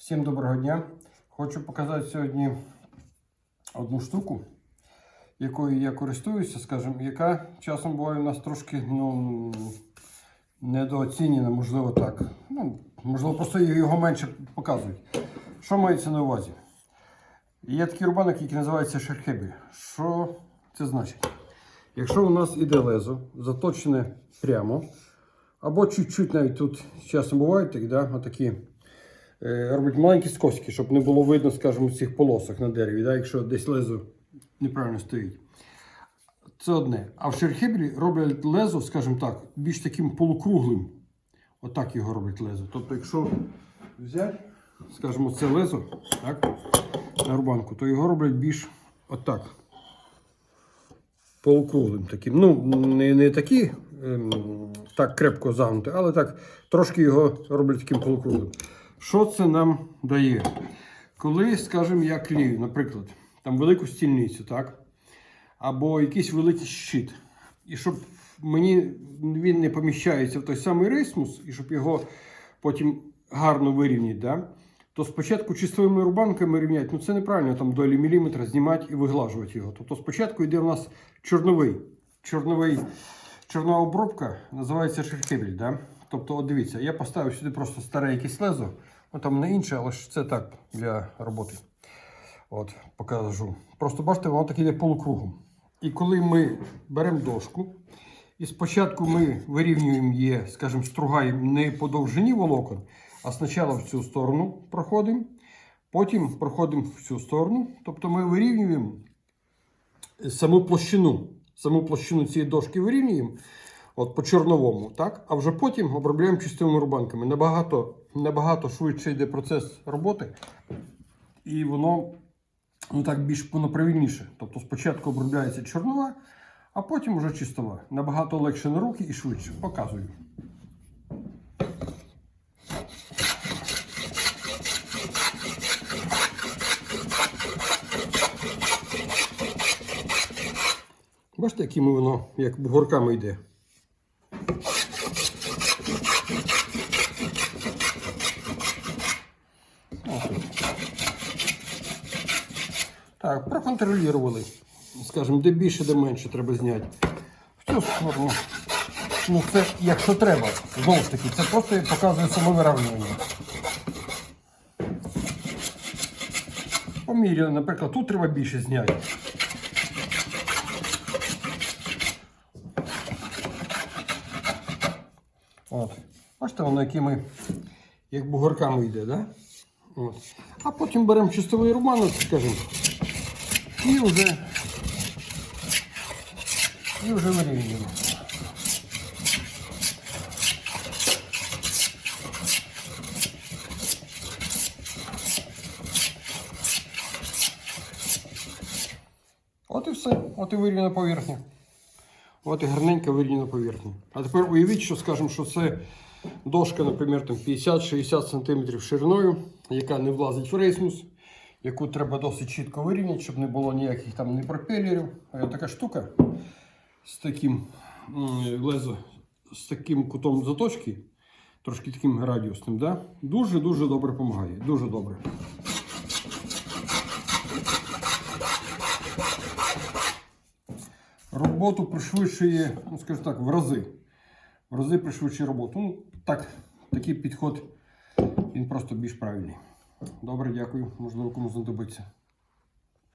Всім доброго дня. Хочу показати сьогодні одну штуку, якою я користуюся, скажімо, яка часом буває у нас трошки ну, недооцінена, можливо, так. Ну, можливо, просто його менше показують. Що мається на увазі? Є такий рубанок, який називається шерхебі. Що це значить? Якщо у нас іде лезо, заточене прямо, або чуть-чуть навіть тут часом бувають так, да, отакі, роблять маленькі скоски, щоб не було видно, скажімо, цих полосок на дереві, да, якщо десь лезо неправильно стоїть. Це одне. А в шерхебрі роблять лезо, скажімо так, більш таким полукруглим. Отак його роблять лезо. Тобто, якщо взяти, скажімо, це лезо, так, на рубанку, то його роблять більш отак полукруглим таким. Ну, не, не такі ем, так крепко загнути, але так трошки його роблять таким полукруглим. Що це нам дає? Коли, скажімо, я клею, наприклад, там велику стільницю, так? Або якийсь великий щит. І щоб мені він не поміщається в той самий рейсмус, і щоб його потім гарно вирівняти, да? то спочатку чистовими рубанками рівняти, ну це неправильно там долі міліметра знімати і виглажувати його. Тобто спочатку йде в нас чорновий. Чорновий, чорнова обробка називається шерхебель. Да? Тобто, от дивіться, я поставив сюди просто старе якесь лезо, ну там не інше, але ж це так для роботи. От, покажу. Просто бачите, воно так іде полукругом. І коли ми беремо дошку, і спочатку ми вирівнюємо її, скажімо, стругаємо не по довжині волокон, а спочатку в цю сторону проходимо, потім проходимо в цю сторону. Тобто ми вирівнюємо саму площину, саму площину цієї дошки вирівнюємо от по чорновому, так? а вже потім обробляємо чистими рубанками. Набагато, набагато швидше йде процес роботи, і воно ну, так більш воно. Тобто спочатку обробляється чорнова, а потім вже чистова. Набагато легше на руки і швидше. Показую. Бачите, якими воно як бугорками йде. Так, проконтролювали. Скажімо, де більше, де менше треба зняти. В цю сторону. Ну, це якщо треба. Знову ж таки, це просто показує самовиравнювання. Поміряли, наприклад, тут треба більше зняти. От. Бачите, воно якими, як бугорками йде, да? А потім беремо чистовий руманок, скажімо, і вже, і вже вирівнюємо. От і все, от і вирівняна поверхня. От і гарненько вирівняна поверхня. А тепер уявіть, що скажемо, що це дошка, наприклад, 50-60 см шириною, яка не влазить в рейсмус, яку треба досить чітко вирівняти, щоб не було ніяких там не пропелерів. А така штука з таким лезо, з таким кутом заточки, трошки таким радіусним, да? дуже-дуже добре допомагає. Дуже добре. роботу пришвидшує, ну скажу так, в рази. В рази пришвидшує роботу. Ну, так, такий підход, він просто більш правильний. Добре, дякую. Можливо, комусь знадобиться.